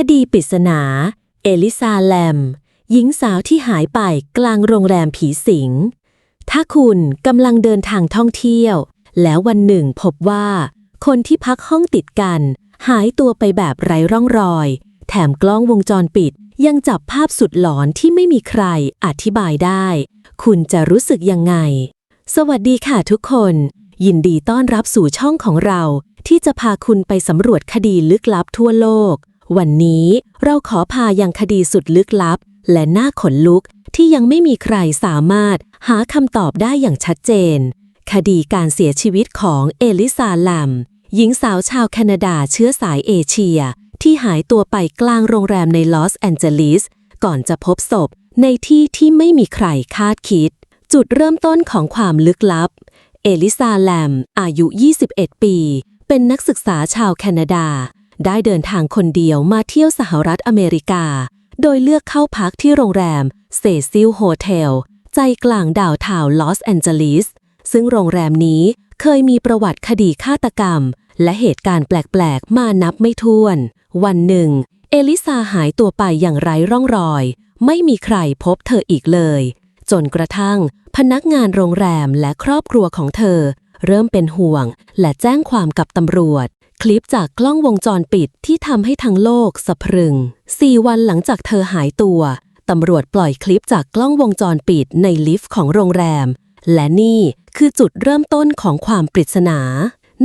คดีปริศนา เอลิซาแลม หญิงสาวที่หายไปกลางโรงแรมผีสิง ถ้าคุณกำลังเดินทางท่องเที่ยว แล้ววันหนึ่งพบว่า คนที่พักห้องติดกัน หายตัวไปแบบไร้ร่องรอย แถมกล้องวงจรปิดยังจับภาพสุดหลอนที่ไม่มีใครอธิบายได้ คุณจะรู้สึกยังไง สวัสดีค่ะทุกคน ยินดีต้อนรับสู่ช่องของเรา ที่จะพาคุณไปสำรวจคดีลึกลับทั่วโลก วันนี้เราขอพายังคดีสุดลึกลับ และน่าขนลุกที่ยังไม่มีใครสามารถหาคำตอบได้อย่างชัดเจน คดีการเสียชีวิตของเอลิซาแลมหญิงสาวชาวแคนาดาเชื้อสายเอเชีย ที่หายตัวไปกลางโรงแรมในลอสแอนเจลิส ก่อนจะพบศพในที่ที่ไม่มีใครคาดคิด จุดเริ่มต้นของความลึกลับ เอลิซาแลม อายุ 21 ปี เป็นนักศึกษาชาวแคนาดา ได้เดินทางคนเดียวมาเที่ยวสหรัฐอเมริกา โดยเลือกเข้าพักที่โรงแรมเซซิลโฮเทลใจกลางดาวทาวลอสแอนเจลิส ซึ่งโรงแรมนี้เคยมีประวัติคดีฆาตกรรม และเหตุการณ์แปลกๆ มานับไม่ถ้วน วันหนึ่ง เอลิซาหายตัวไปอย่างไร้ร่องรอย ไม่มีใครพบเธออีกเลย จนกระทั่ง พนักงานโรงแรมและครอบครัวของเธอ เริ่มเป็นห่วงและแจ้งความกับตำรวจ คลิปจากกล้องวงจรปิดที่ทำให้ทั้งโลกสะพรึงสี่วันหลังจากเธอหายตัว ตำรวจปล่อยคลิปจากกล้องวงจรปิดในลิฟต์ของโรงแรม และนี่คือจุดเริ่มต้นของความปริศนา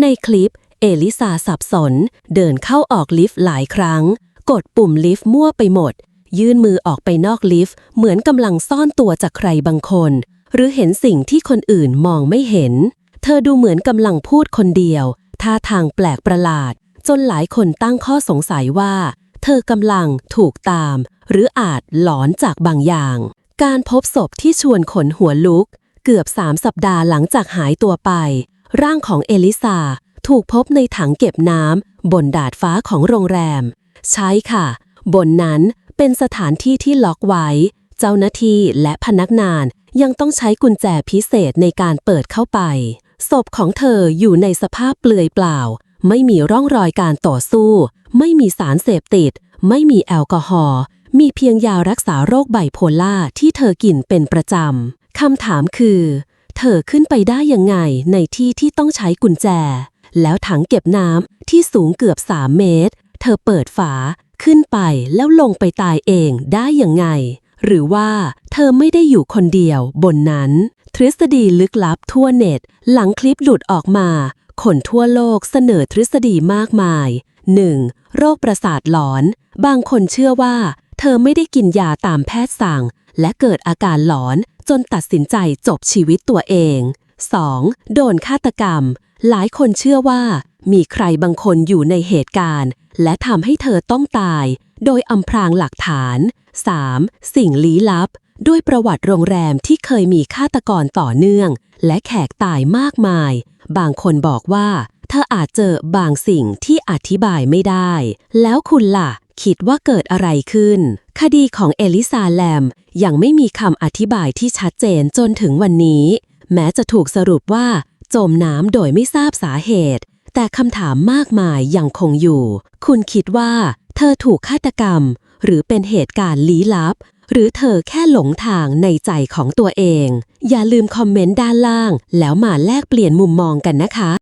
ในคลิป เอลิซาสับสน เดินเข้าออกลิฟต์หลายครั้ง กดปุ่มลิฟต์มั่วไปหมด ยื่นมือออกไปนอกลิฟต์ เหมือนกำลังซ่อนตัวจากใครบางคน หรือเห็นสิ่งที่คนอื่นมองไม่เห็น เธอดูเหมือนกำลังพูดคนเดียว ท่าทางแปลกประหลาด จนหลายคนตั้งข้อสงสัยว่า เธอกำลังถูกตาม หรืออาจหลอนจากบางอย่าง การพบศพที่ชวนขนหัวลุก เกือบสามสัปดาห์หลังจากหายตัวไป ร่างของเอลิซาถูกพบในถังเก็บน้ำบนดาดฟ้าของโรงแรม ใช่ค่ะ บนนั้นเป็นสถานที่ที่ล็อกไว้ เจ้าหน้าที่และพนักงานยังต้องใช้กุญแจพิเศษในการเปิดเข้าไป ศพของเธออยู่ในสภาพเปลือยเปล่า ไม่มีร่องรอยการต่อสู้ ไม่มีสารเสพติด ไม่มีแอลกอฮอล์มีเพียงยารักษาโรคไบโพล่าที่เธอกินเป็นประจำคำถามคือ เธอขึ้นไปได้ยังไงในที่ที่ต้องใช้กุญแจ แล้วถังเก็บน้ำที่สูงเกือบ 3 เมตร เธอเปิดฝาขึ้นไปแล้วลงไปตายเองได้ยังไง หรือว่าเธอไม่ได้อยู่คนเดียวบนนั้น ทฤษฎีลึกลับทั่วเน็ต หลังคลิปหลุดออกมาคนทั่วโลกเสนอทฤษฎีมากมาย 1. โรคประสาทหลอน บางคนเชื่อว่า เธอไม่ได้กินยาตามแพทย์สั่ง และเกิดอาการหลอนจนตัดสินใจจบชีวิตตัวเอง 2. โดนฆาตกรรม หลายคนเชื่อว่า มีใครบางคนอยู่ในเหตุการณ์ และทำให้เธอต้องตาย โดยอำพรางหลักฐาน 3. สิ่งลี้ลับ ด้วยประวัติโรงแรมที่เคยมีฆาตกรต่อเนื่อง และแขกตายมากมาย บางคนบอกว่า เธออาจเจอบางสิ่งที่อธิบายไม่ได้ แล้วคุณล่ะ คิดว่าเกิดอะไรขึ้น คดีของเอลิซาแลมยังไม่มีคำอธิบายที่ชัดเจนจนถึงวันนี้ แม้จะถูกสรุปว่าจมน้ำโดยไม่ทราบสาเหตุ แต่คำถามมากมายยังคงอยู่ คุณคิดว่า เธอถูกฆาตกรรม หรือเป็นเหตุการณ์ลี้ลับ หรือเธอแค่หลงทางในใจของตัวเอง อย่าลืมคอมเมนต์ด้านล่าง แล้วมาแลกเปลี่ยนมุมมองกันนะคะ